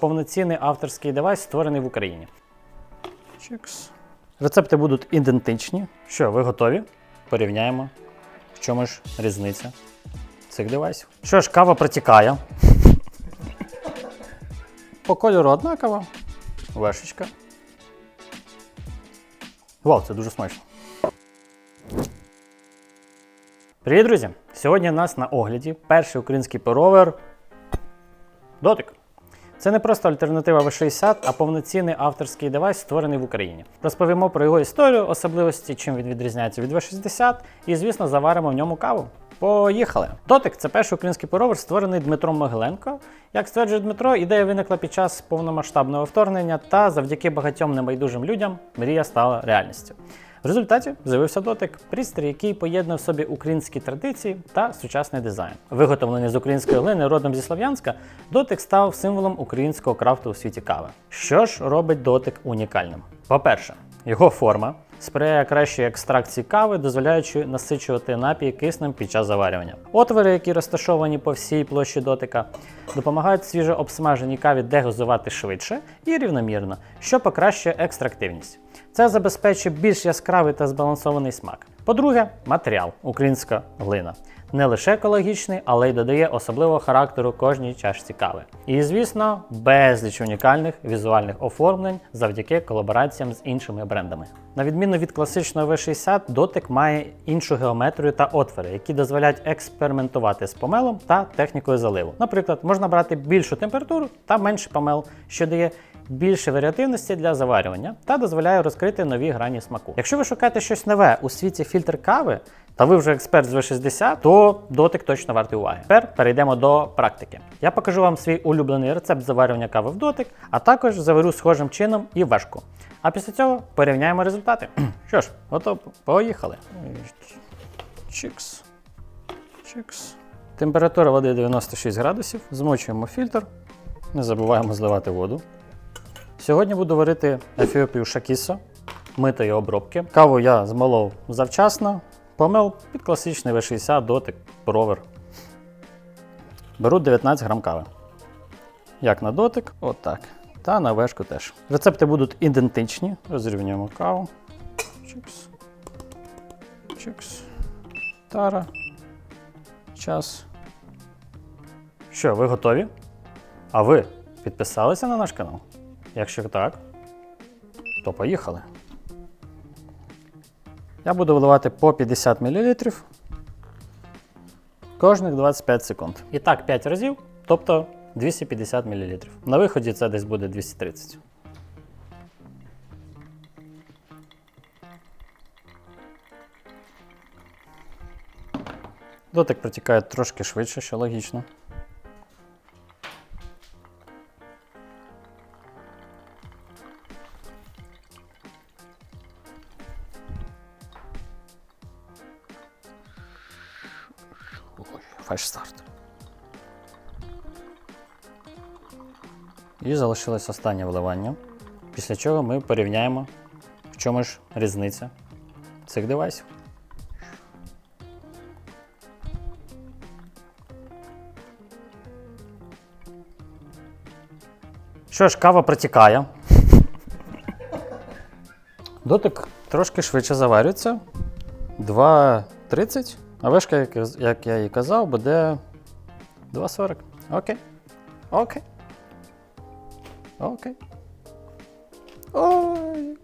Повноцінний авторський девайс створений в Україні. Чикс. Рецепти будуть ідентичні. Що, ви готові? Порівняємо. В чому ж різниця цих девайсів. Що ж, кава протікає. По кольору однакова. Вешечка. Вау, це дуже смачно. Привіт, друзі! Сьогодні у нас на огляді перший український перовер Дотик. Це не просто альтернатива V60, а повноцінний авторський девайс, створений в Україні. Розповімо про його історію, особливості, чим він відрізняється від V60, і, звісно, заваримо в ньому каву. Поїхали! Дотик це перший український перовер, створений Дмитром Могиленко. Як стверджує Дмитро, ідея виникла під час повномасштабного вторгнення, та завдяки багатьом небайдужим людям мрія стала реальністю. В результаті з'явився дотик, пристрій, який поєднує в собі українські традиції та сучасний дизайн. Виготовлений з української глини родом зі Слов'янська, дотик став символом українського крафту у світі кави. Що ж робить дотик унікальним? По-перше, його форма сприяє кращій екстракції кави, дозволяючи насичувати напій киснем під час заварювання. Отвори, які розташовані по всій площі дотика, допомагають свіжо обсмаженій каві дегазувати швидше і рівномірно, що покращує екстрактивність. Це забезпечує більш яскравий та збалансований смак. По-друге, матеріал українська глина. Не лише екологічний, але й додає особливого характеру кожній чашці кави. І, звісно, безліч унікальних візуальних оформлень завдяки колабораціям з іншими брендами. На відміну від класичного V60, дотик має іншу геометрію та отвори, які дозволяють експериментувати з помелом та технікою заливу. Наприклад, можна брати більшу температуру та менший помел, що дає більше варіативності для заварювання та дозволяє розкрити нові грані смаку. Якщо ви шукаєте щось нове у світі фільтр кави, та ви вже експерт з V60, то дотик точно вартий уваги. Тепер перейдемо до практики. Я покажу вам свій улюблений рецепт заварювання кави в дотик, а також заварю схожим чином і вешку. А після цього порівняємо результати. Що ж, готово, поїхали. Чикс. Чикс. Температура води 96 градусів. Змочуємо фільтр. Не забуваємо зливати воду. Сьогодні буду варити ефіопію шакісо, митої обробки. Каву я змолов завчасно, помив під класичний V60 дотик, провер. Беру 19 грам кави. Як на дотик, отак. Та на вешку теж. Рецепти будуть ідентичні. Розрівнюємо каву. Чикс. Чикс. Тара. Час. Що, ви готові? А ви підписалися на наш канал? Якщо так, то поїхали. Я буду вливати по 50 мл кожних 25 секунд. І так 5 разів, тобто 250 мл. На виході це десь буде 230. Дотик протікає трошки швидше, що логічно. Фальш-старт. І залишилось останнє вливання. Після чого ми порівняємо, в чому ж різниця цих девайсів. Що ж, кава протікає. Дотик трошки швидше заварюється. 2.30. А вишка, як, я і казав, буде 2.40. Окей. Окей. Окей. Ой.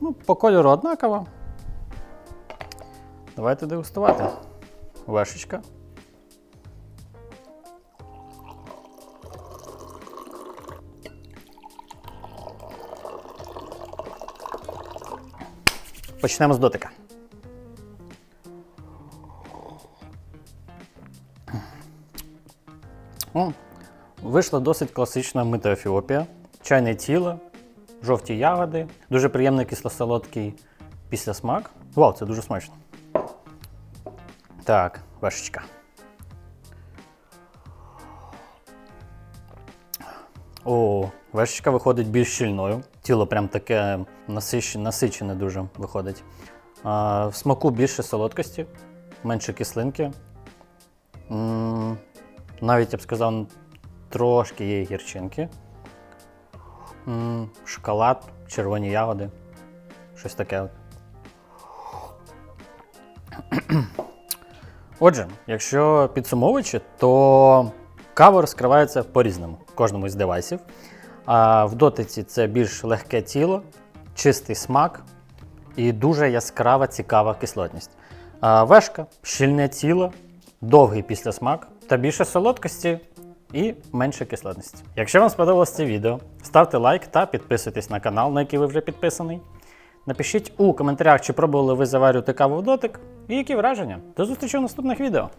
Ну, по кольору однаково. Давайте дегустувати. Вешечка. Почнемо з дотика. О, вийшла досить класична мита ефіопія. Чайне тіло, жовті ягоди, дуже приємний кисло-солодкий післясмак. Вау, це дуже смачно. Так, вешечка. О, вешечка виходить більш щільною. Тіло прям таке насичене, дуже виходить. А, в смаку більше солодкості, менше кислинки. М, Навіть я б сказав, трошки є гірчинки. М, Шоколад, червоні ягоди. Щось таке. от. Отже, якщо підсумовуючи, то кава розкривається по-різному в кожному із девайсів. В дотиці це більш легке тіло, чистий смак і дуже яскрава цікава кислотність. А вешка щільне тіло, довгий післясмак та більше солодкості і менше кислотності. Якщо вам сподобалось це відео, ставте лайк та підписуйтесь на канал, на який ви вже підписаний. Напишіть у коментарях, чи пробували ви заварювати каву в дотик і які враження. До зустрічі у наступних відео.